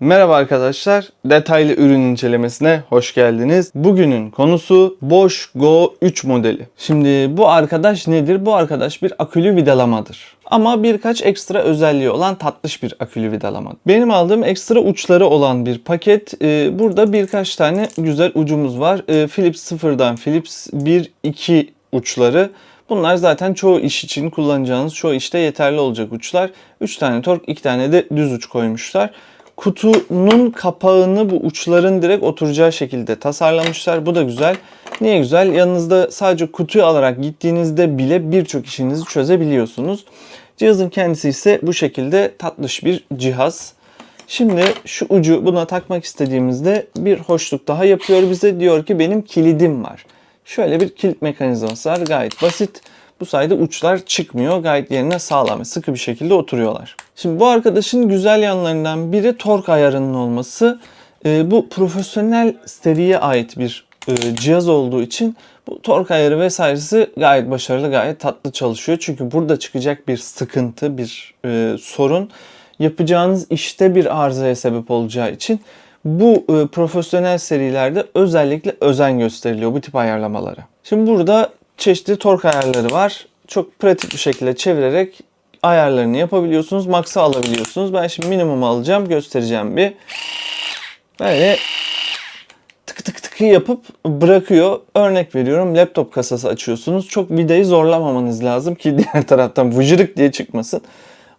Merhaba arkadaşlar, detaylı ürün incelemesine hoş geldiniz. Bugünün konusu Bosch Go 3 modeli. Şimdi bu arkadaş nedir? Bu arkadaş bir akülü vidalamadır. Ama birkaç ekstra özelliği olan tatlış bir akülü vidalama. Benim aldığım ekstra uçları olan bir paket. Ee, burada birkaç tane güzel ucumuz var. Ee, Philips sıfırdan Philips 1, 2 uçları. Bunlar zaten çoğu iş için kullanacağınız, çoğu işte yeterli olacak uçlar. 3 tane tork, 2 tane de düz uç koymuşlar. Kutunun kapağını bu uçların direkt oturacağı şekilde tasarlamışlar. Bu da güzel. Niye güzel? Yanınızda sadece kutuyu alarak gittiğinizde bile birçok işinizi çözebiliyorsunuz. Cihazın kendisi ise bu şekilde tatlış bir cihaz. Şimdi şu ucu buna takmak istediğimizde bir hoşluk daha yapıyor bize. Diyor ki benim kilidim var. Şöyle bir kilit mekanizması var. Gayet basit. Bu sayede uçlar çıkmıyor. Gayet yerine sağlam ve sıkı bir şekilde oturuyorlar. Şimdi bu arkadaşın güzel yanlarından biri tork ayarının olması. Ee, bu profesyonel seriye ait bir e, cihaz olduğu için bu tork ayarı vesairesi gayet başarılı, gayet tatlı çalışıyor. Çünkü burada çıkacak bir sıkıntı, bir e, sorun yapacağınız işte bir arızaya sebep olacağı için bu e, profesyonel serilerde özellikle özen gösteriliyor bu tip ayarlamalara. Şimdi burada çeşitli tork ayarları var. Çok pratik bir şekilde çevirerek ayarlarını yapabiliyorsunuz. Max'a alabiliyorsunuz. Ben şimdi minimum alacağım. Göstereceğim bir. Böyle tık tık tık yapıp bırakıyor. Örnek veriyorum laptop kasası açıyorsunuz. Çok vidayı zorlamamanız lazım ki diğer taraftan vıcırık diye çıkmasın.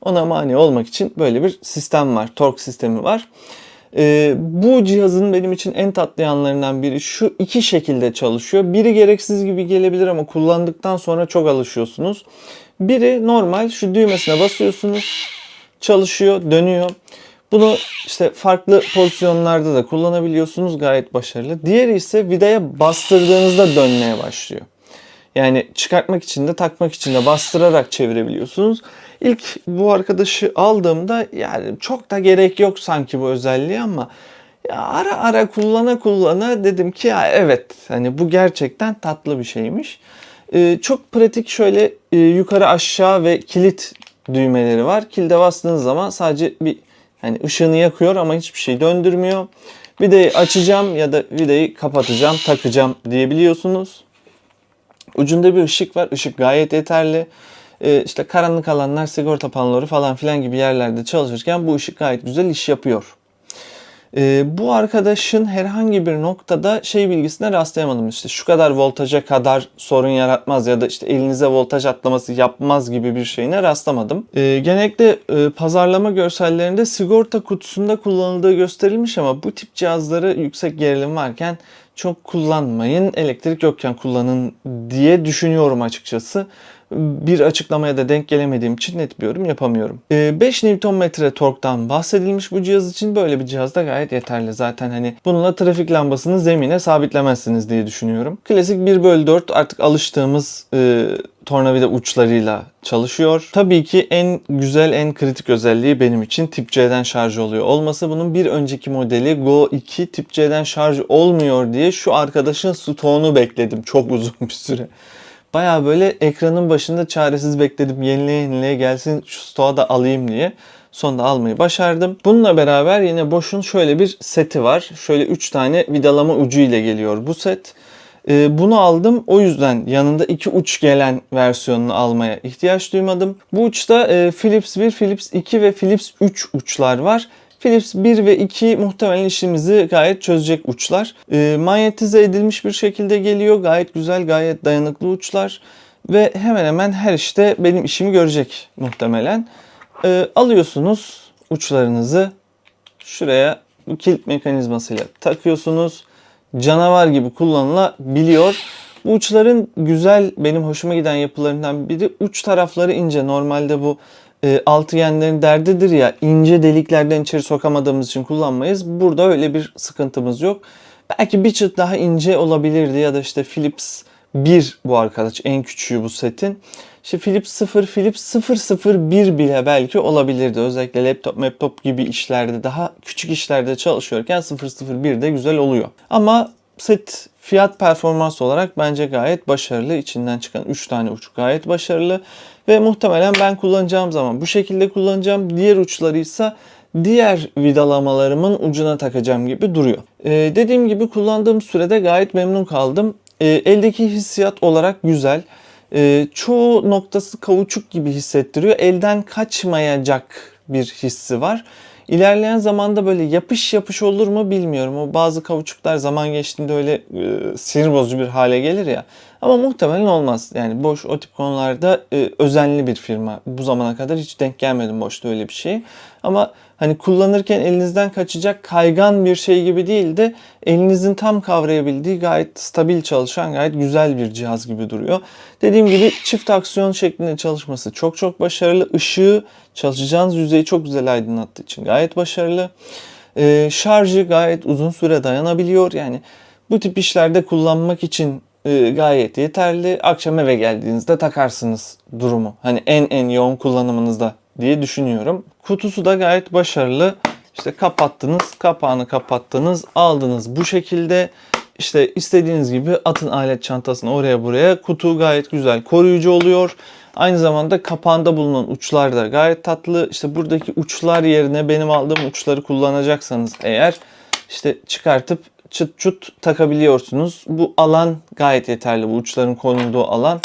Ona mani olmak için böyle bir sistem var. Tork sistemi var. Ee, bu cihazın benim için en tatlı yanlarından biri şu iki şekilde çalışıyor. Biri gereksiz gibi gelebilir ama kullandıktan sonra çok alışıyorsunuz. Biri normal şu düğmesine basıyorsunuz. Çalışıyor, dönüyor. Bunu işte farklı pozisyonlarda da kullanabiliyorsunuz. Gayet başarılı. Diğeri ise vidaya bastırdığınızda dönmeye başlıyor. Yani çıkartmak için de takmak için de bastırarak çevirebiliyorsunuz. İlk bu arkadaşı aldığımda yani çok da gerek yok sanki bu özelliği ama ya ara ara kullana kullana dedim ki ya evet hani bu gerçekten tatlı bir şeymiş. Ee, çok pratik şöyle e, yukarı aşağı ve kilit düğmeleri var. Kilide bastığınız zaman sadece bir hani ışığını yakıyor ama hiçbir şey döndürmüyor. Vidayı açacağım ya da vidayı kapatacağım, takacağım diyebiliyorsunuz. Ucunda bir ışık var. Işık gayet yeterli. Ee, işte karanlık alanlar, sigorta panoları falan filan gibi yerlerde çalışırken bu ışık gayet güzel iş yapıyor. Ee, bu arkadaşın herhangi bir noktada şey bilgisine rastlayamadım. İşte şu kadar voltaja kadar sorun yaratmaz ya da işte elinize voltaj atlaması yapmaz gibi bir şeyine rastlamadım. Ee, genellikle e, pazarlama görsellerinde sigorta kutusunda kullanıldığı gösterilmiş ama bu tip cihazları yüksek gerilim varken çok kullanmayın, elektrik yokken kullanın diye düşünüyorum açıkçası. Bir açıklamaya da denk gelemediğim için net bir yorum yapamıyorum. 5 Nm torktan bahsedilmiş bu cihaz için böyle bir cihaz da gayet yeterli. Zaten hani bununla trafik lambasını zemine sabitlemezsiniz diye düşünüyorum. Klasik 1 bölü 4 artık alıştığımız e, tornavida uçlarıyla çalışıyor. Tabii ki en güzel, en kritik özelliği benim için tip C'den şarj oluyor olması. Bunun bir önceki modeli Go 2 tip C'den şarj olmuyor diye şu arkadaşın stoğunu bekledim çok uzun bir süre. Baya böyle ekranın başında çaresiz bekledim. Yenileye yenileye gelsin şu stoğa da alayım diye. Sonunda almayı başardım. Bununla beraber yine Bosch'un şöyle bir seti var. Şöyle 3 tane vidalama ucu ile geliyor bu set. Ee, bunu aldım. O yüzden yanında iki uç gelen versiyonunu almaya ihtiyaç duymadım. Bu uçta e, Philips 1, Philips 2 ve Philips 3 uçlar var. Philips 1 ve 2 muhtemelen işimizi gayet çözecek uçlar. E, manyetize edilmiş bir şekilde geliyor. Gayet güzel, gayet dayanıklı uçlar. Ve hemen hemen her işte benim işimi görecek muhtemelen. E, alıyorsunuz uçlarınızı şuraya bu kilit mekanizmasıyla takıyorsunuz. Canavar gibi kullanılabiliyor. Bu uçların güzel, benim hoşuma giden yapılarından biri uç tarafları ince. Normalde bu e, altıgenlerin derdidir ya ince deliklerden içeri sokamadığımız için kullanmayız. Burada öyle bir sıkıntımız yok. Belki bir çıt daha ince olabilirdi ya da işte Philips 1 bu arkadaş en küçüğü bu setin. İşte Philips 0, Philips 001 bile belki olabilirdi. Özellikle laptop, laptop gibi işlerde daha küçük işlerde çalışıyorken 001 de güzel oluyor. Ama set fiyat performans olarak bence gayet başarılı. İçinden çıkan 3 tane uç gayet başarılı. Ve muhtemelen ben kullanacağım zaman bu şekilde kullanacağım. Diğer uçları ise diğer vidalamalarımın ucuna takacağım gibi duruyor. Ee, dediğim gibi kullandığım sürede gayet memnun kaldım. Ee, eldeki hissiyat olarak güzel. Ee, çoğu noktası kauçuk gibi hissettiriyor. Elden kaçmayacak bir hissi var. İlerleyen zamanda böyle yapış yapış olur mu bilmiyorum. O bazı kauçuklar zaman geçtiğinde öyle e, sinir bozucu bir hale gelir ya. Ama muhtemelen olmaz. Yani Bosch o tip konularda e, özenli bir firma. Bu zamana kadar hiç denk gelmedim Bosch'ta öyle bir şey. Ama hani kullanırken elinizden kaçacak kaygan bir şey gibi değil de elinizin tam kavrayabildiği gayet stabil çalışan gayet güzel bir cihaz gibi duruyor. Dediğim gibi çift aksiyon şeklinde çalışması çok çok başarılı. Işığı çalışacağınız yüzeyi çok güzel aydınlattığı için gayet başarılı. Ee, şarjı gayet uzun süre dayanabiliyor. Yani bu tip işlerde kullanmak için e, gayet yeterli. Akşam eve geldiğinizde takarsınız durumu. Hani en en yoğun kullanımınızda diye düşünüyorum. Kutusu da gayet başarılı. İşte kapattınız, kapağını kapattınız, aldınız bu şekilde. İşte istediğiniz gibi atın alet çantasını oraya buraya. Kutu gayet güzel koruyucu oluyor. Aynı zamanda kapağında bulunan uçlar da gayet tatlı. İşte buradaki uçlar yerine benim aldığım uçları kullanacaksanız eğer işte çıkartıp çıt çut takabiliyorsunuz. Bu alan gayet yeterli. Bu uçların konulduğu alan.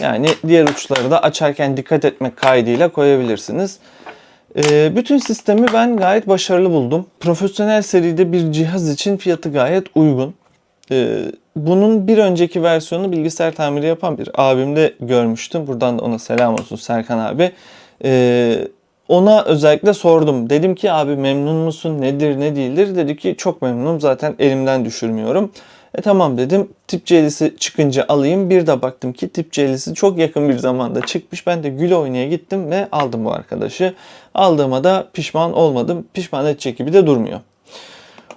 Yani diğer uçları da açarken dikkat etmek kaydıyla koyabilirsiniz. Ee, bütün sistemi ben gayet başarılı buldum. Profesyonel seride bir cihaz için fiyatı gayet uygun. Ee, bunun bir önceki versiyonu bilgisayar tamiri yapan bir abimde görmüştüm. Buradan da ona selam olsun Serkan abi. Ee, ona özellikle sordum. Dedim ki abi memnun musun? Nedir ne değildir? Dedi ki çok memnunum zaten elimden düşürmüyorum. E tamam dedim. Tip C'lisi çıkınca alayım. Bir de baktım ki tip C'lisi çok yakın bir zamanda çıkmış. Ben de gül oynaya gittim ve aldım bu arkadaşı. Aldığıma da pişman olmadım. Pişman edecek gibi de durmuyor.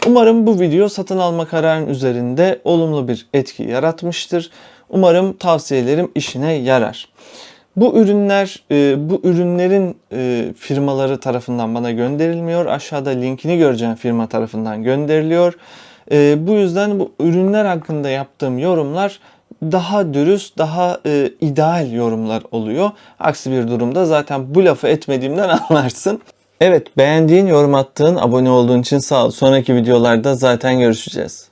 Umarım bu video satın alma kararının üzerinde olumlu bir etki yaratmıştır. Umarım tavsiyelerim işine yarar. Bu ürünler, e, bu ürünlerin e, firmaları tarafından bana gönderilmiyor. Aşağıda linkini göreceğim firma tarafından gönderiliyor. E, bu yüzden bu ürünler hakkında yaptığım yorumlar daha dürüst, daha ideal yorumlar oluyor. Aksi bir durumda zaten bu lafı etmediğimden anlarsın. Evet beğendiğin, yorum attığın, abone olduğun için sağ ol. Sonraki videolarda zaten görüşeceğiz.